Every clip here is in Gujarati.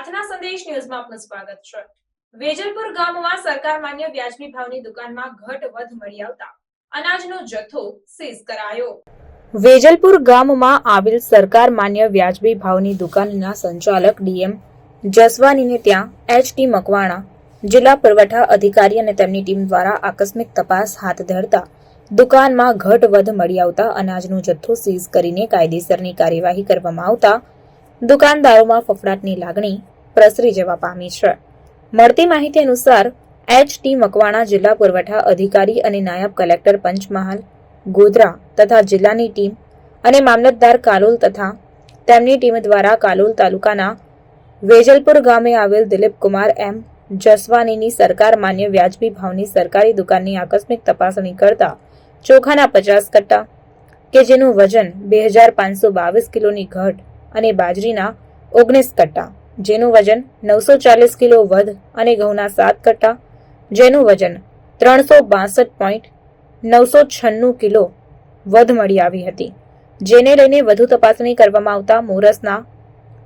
પ્રાર્થના સંદેશ ન્યૂઝમાં આપનું સ્વાગત છે. વેજલપુર ગામમાં સરકાર માન્ય વ્યાજબી ભાવની દુકાનમાં ઘટ વધ મળી આવતા અનાજનો જથ્થો સીઝ કરાયો. વેજલપુર ગામમાં આવેલ સરકાર માન્ય વ્યાજબી ભાવની દુકાનના સંચાલક ડીએમ જસવાનીને ત્યાં એચટી મકવાણા, જિલ્લા પુરવઠા અધિકારી અને તેમની ટીમ દ્વારા આકસ્મિક તપાસ હાથ ધરતા દુકાનમાં ઘટ વધ મળી આવતા અનાજનો જથ્થો સીઝ કરીને કાયદેસરની કાર્યવાહી કરવામાં આવતા દુકાનદારોમાં ફફડાટની લાગણી પ્રસરી જવા પામી છે. મળતી માહિતી અનુસાર એચ ટી મકવાણા જિલ્લા પુરવઠા અધિકારી અને નાયબ કલેક્ટર પંચમહાલ, ગોધરા તથા જિલ્લાની ટીમ અને મામલતદાર કાલોલ તથા તેમની ટીમ દ્વારા કાલોલ તાલુકાના વેજલપુર ગામે આવેલ દિલીપ કુમાર એમ જસવાનીની સરકાર માન્ય વ્યાજબી ભાવની સરકારી દુકાનની આકસ્મિક તપાસણી કરતા ચોખાના પચાસ કટ્ટા કે જેનું વજન બે હજાર પાંચસો બાવીસ કિલોની ઘટ અને બાજરીના ઓગણીસ કટ્ટા જેનું વજન નવસો ચાલીસ કિલો વધ અને ઘઉંના સાત કટ્ટા, જેનું વજન ત્રણસો બાસઠ પોઈન્ટ નવસો છન્નું કિલો વધ મળી આવી હતી. જેને લઈને વધુ તપાસણી કરવામાં આવતા મોરસના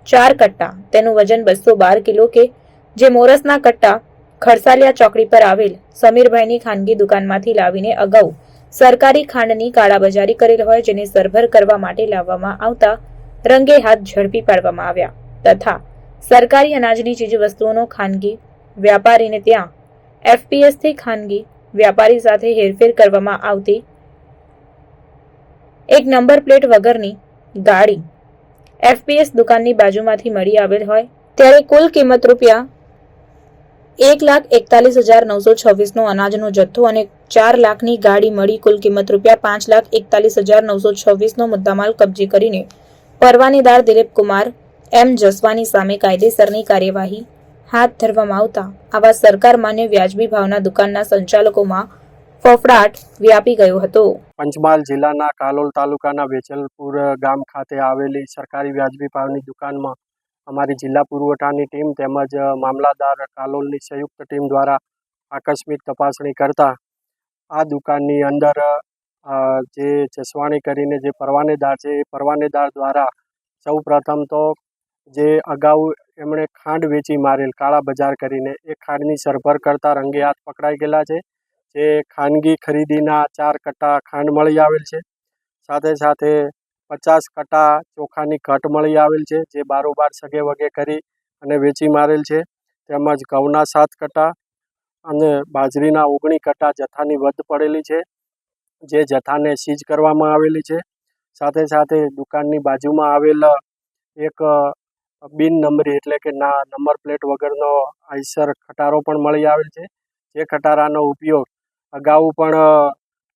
ચાર કટ્ટા, તેનું વજન બસો બાર કિલો કે જે મોરસના કટ્ટા ખરસાલિયા ચોકડી પર આવેલ સમીરભાઈની ખાનગી દુકાનમાંથી લાવીને અગાઉ સરકારી ખાંડની કાળાબજારી કરેલ હોય જેને સરભર કરવા માટે લાવવામાં આવતા રંગે હાથ ઝડપી પાડવામાં આવ્યા તથા સરકારી અનાજની ચીજવસ્તુઓનો ખાનગી વ્યાપારીને ત્યાં એફપીએસથી ખાનગી વ્યાપારી સાથે હેરફેર કરવામાં આવતી એક નંબર પ્લેટ વગરની ગાડી એફપીએસ દુકાનની બાજુમાંથી મળી આવેલ હોય ત્યારે કુલ કિંમત રૂપિયા એક લાખ એકતાલીસ હજાર નવસો છવ્વીસનો અનાજનો જથ્થો અને ચાર લાખની ગાડી મળી કુલ કિંમત રૂપિયા પાંચ લાખ એકતાલીસ હજાર નવસો છવ્વીસનો મુદ્દામાલ કબજે કરીને પરવાનેદાર દિલીપ કુમાર એમ જસવાની સામે કાયદેસરની કાર્યવાહી હાથ ધરવામાં આવતા આવા સરકાર માન્ય વ્યાજબી ભાવના દુકાનના સંચાલકોમાં ફફડાટ વ્યાપી ગયો હતો. પંચમહાલ જિલ્લાના કાલોલ તાલુકાના વેચલપુર ગામ ખાતે આવેલી સરકારી વ્યાજબી ભાવની દુકાનમાં અમારી જિલ્લા પુરવઠાની ટીમ તેમજ મામલાદાર કાલોલની સંયુક્ત ટીમ દ્વારા આકસ્મિક તપાસણી કરતા આ દુકાનની અંદર જે જસવાણી કરીને જે પરવાનેદાર છે એ પરવાનેદાર દ્વારા સૌ પ્રથમ તો જે અગાઉ એમણે ખાંડ વેચી મારેલ, કાળા બજાર કરીને, એ ખાંડની સરભર કરતા રંગે હાથ પકડાઈ ગયેલા છે. જે ખાનગી ખરીદીના ચાર કટ્ટા ખાંડ મળી આવેલ છે. સાથે સાથે પચાસ કટ્ટા ચોખાની ઘટ મળી આવેલ છે, જે બારોબાર સગે વગે કરી અને વેચી મારેલ છે. તેમજ ઘઉંના સાત કટ્ટા અને બાજરીના ઓગણી કટ્ટા જથ્થાની વધ પડેલી છે, જે જથ્થાને સીઝ કરવામાં આવેલી છે. સાથે સાથે દુકાનની બાજુમાં આવેલ એક બિન નંબરી એટલે કે ના નંબર પ્લેટ વગરનો આઈસર ખટારો પણ મળી આવેલ છે. જે ખટારાનો ઉપયોગ અગાઉ પણ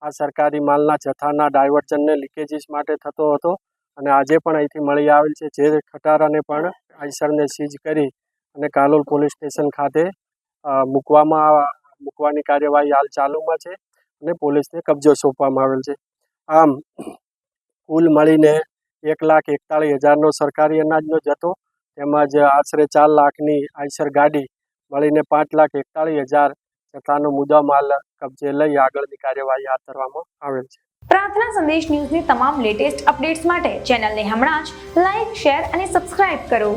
આ સરકારી માલના જથ્થાના ડાયવર્જનને લીકેજીસ માટે થતો હતો અને આજે પણ અહીંથી મળી આવેલ છે. જે ખટારાને પણ આઈસરને સીઝ કરી અને કાલોલ પોલીસ સ્ટેશન ખાતે મૂકવામાં મૂકવાની કાર્યવાહી હાલ ચાલુમાં છે અને પોલીસને કબજો સોંપવામાં આવેલ છે. આમ, કુલ મળીને એક લાખ એકતાળીસ હજારનો સરકારી અનાજનો જથ્થો તેમજ આશરે ચાર લાખની આઈસર ગાડી મળીને પાંચ લાખ એકતાળીસ હજાર જથ્થાનો મુદ્દામાલ કબજે લઈ આગળની કાર્યવાહી હાથ ધરવામાં આવેલ છે. પ્રાર્થના સંદેશ ન્યૂઝની તમામ લેટેસ્ટ અપડેટ્સ માટે ચેનલને હમણાં જ લાઇક શેર અને સબસ્ક્રાઇબ કરો.